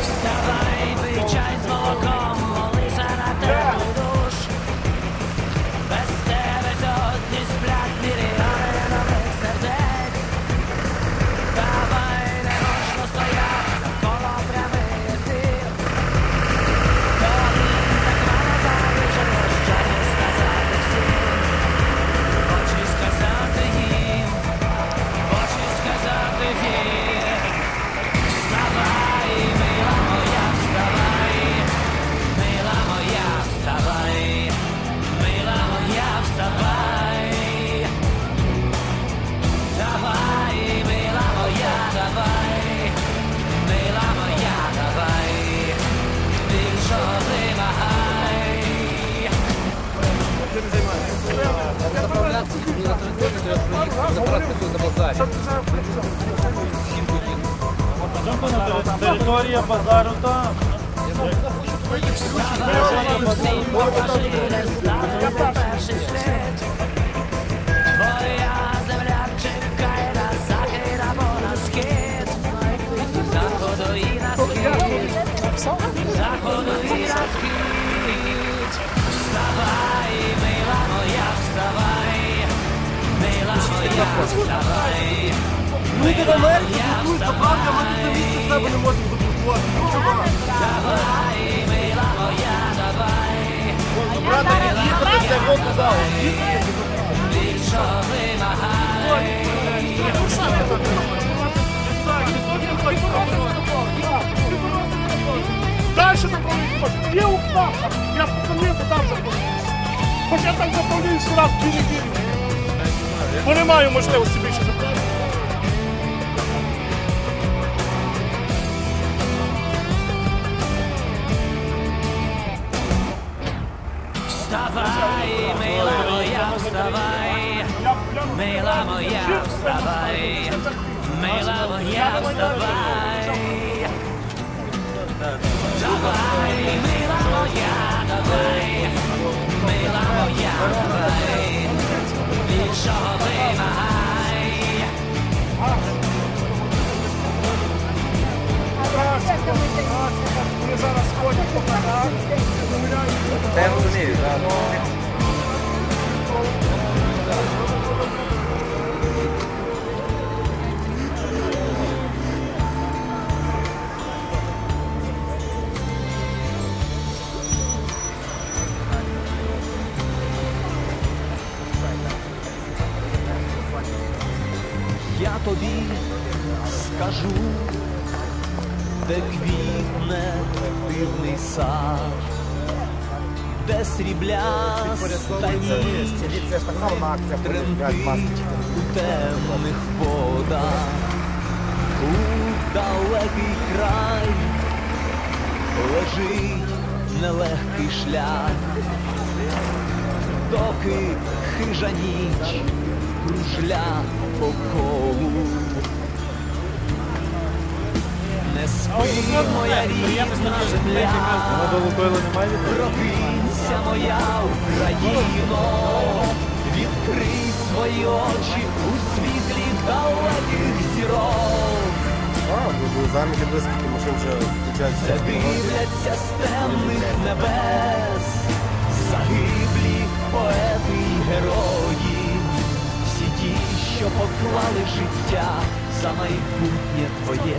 Вставай, мені треба проїхати, забрати все на базарі. Всім поїхати. Територія базару там. Ставити перший слід. Твоя земля чекає на захід або на схід. Заходу і на схід. Заходу і на схід. Вставай, мила моя, вставай. Мила моя, вставай. Мила моя, вставай. Тебе не можемо запустувати. Давай, мила моя, давай. Брати, їхати це воду дав. Більше вимагай. Дальше заправляй кошти. Є укла. Я по документи там заправляю. Хоч я так заправляю ще раз дві неділі. Бо не маю можливості більше заправляти. Вставай, мила моя, вставай. Мила моя, вставай. Мила моя, вставай. У темних водах, у далекий край лежить нелегкий шлях, доки хижа ніч кружля по колу. Моя рідна земля, прокинься, моя Україно, відкрий свої очі у світлі далеких зірок. Заміки близькі машин вже включаються. Де дивляться з темних небес, загиблі поети й герої, всі ті, що поклали життя за майбутнє твоє.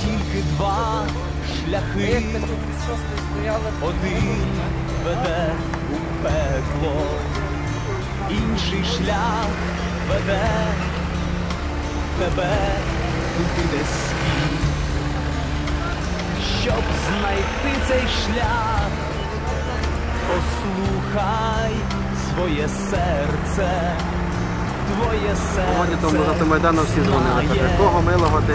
Тільки два шляхи, один веде у пекло, інший шлях веде тебе туди, світ. Щоб знайти цей шлях, послухай своє серце, твоє Сьогодні тому за Майдану всі дзвонили. Каже, кого милого ти?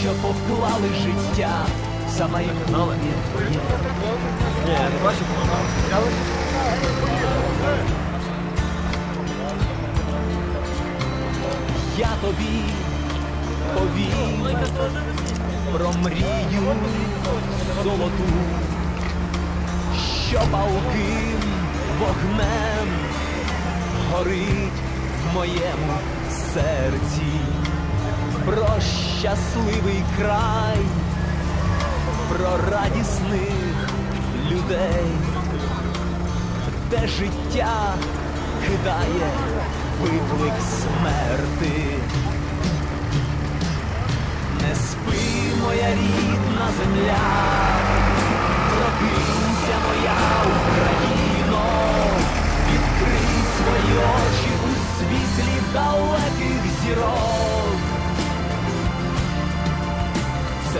що поклали життя за майбутнє твоє. Я тобі повім про мрію золоту, що палким вогнем горить в моєму серці, про щасливий край, про радісних людей, де життя кидає виклик смерти. Не спи, моя рідна земля, прокинься, моя Україно, відкрий свої очі у світлі далеких зірок.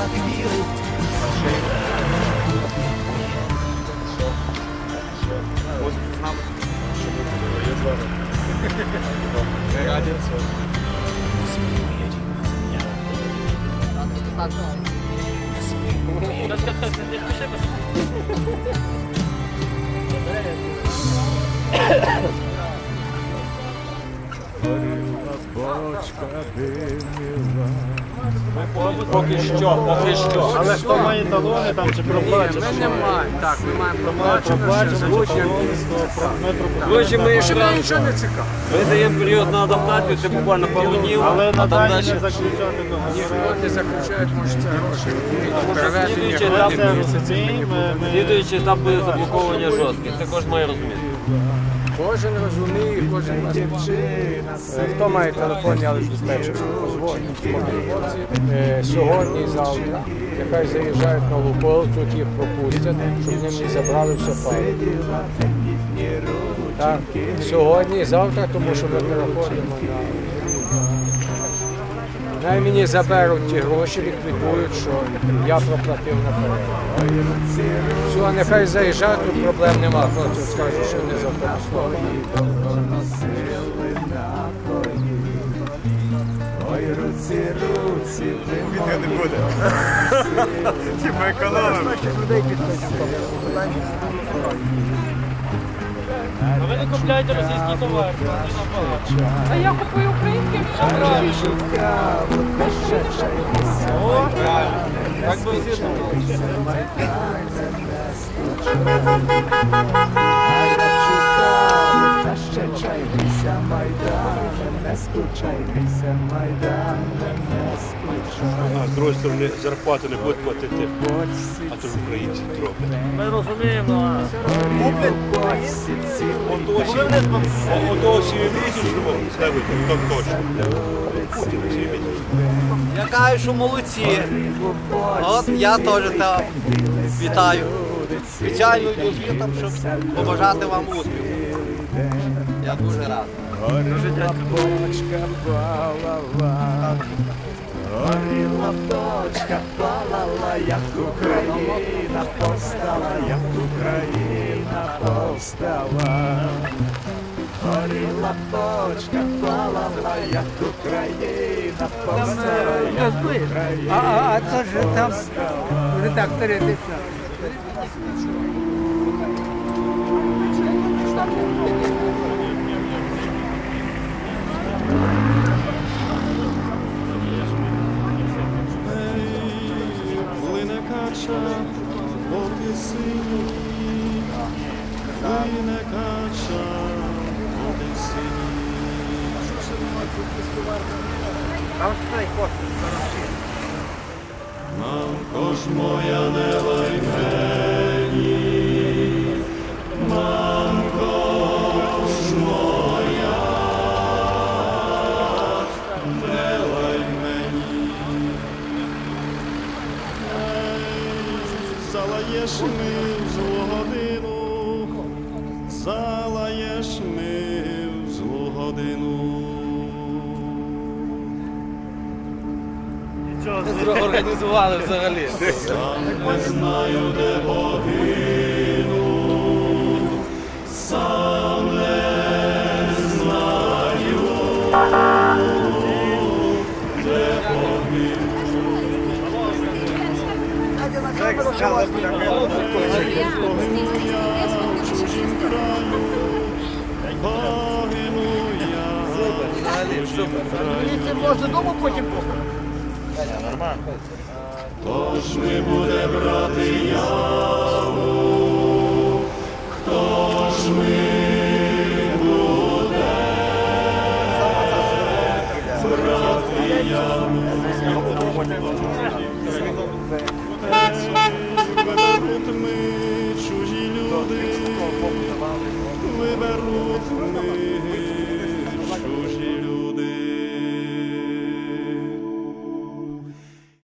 Хто так вірив у своє майбутнє твоє. Поки що, поки що. Але хто має талони там чи проплачено? Ми не маємо. Так, ми маємо проплачено, ще про- ми. Коротше, якраз нічого не цікаво. ми даємо період на адаптацію, це буквально пару днів, Але а там надалі далі. не заключати договори. Ніхто не заключають, може це гроші. Слідуючий етап буде заблоковування жорсткий. Це кожен має розуміти. Кожен розуміє, кожен нас вчить. Хто має телефон, я лише диспетчер. Е, Сьогодні завтра. Нехай заїжджають на Лукол, тут їх пропустять, щоб ними не забрали все пари. Так. Сьогодні завтра, тому що ми переходимо на. Най мені заберуть ті гроші, ліквідують, що я проплатив наперед. Все, нехай заїжджають, тут проблем нема. Просто скажу, що не заплатили. Ви не купляєте російський товар. А я купую український. О, так би всі думали. А з другої сторони зарплату не будуть платити, а то українці роблять. Ми розуміємо. Ото сімімісячного ставити, то точно. Я кажу, що молодці. От я теж там вітаю. Спеціально йду звітом, щоб побажати вам успіху. Я дуже радий. Горіла дочка, палала, як Украина повстала, як Україна, повстала. Горіла дочка, палала, як Україна, повстала, як Україна, А, а, а то ж там редактори писали. Кача, поки синій. Мамко ж моя не лай мені, мамко Організували взагалі. Сам не знаю, де погину, сам не знаю, де погину. Краю. Може дому потім Хто ж ми буде брати яву? Хто ж ми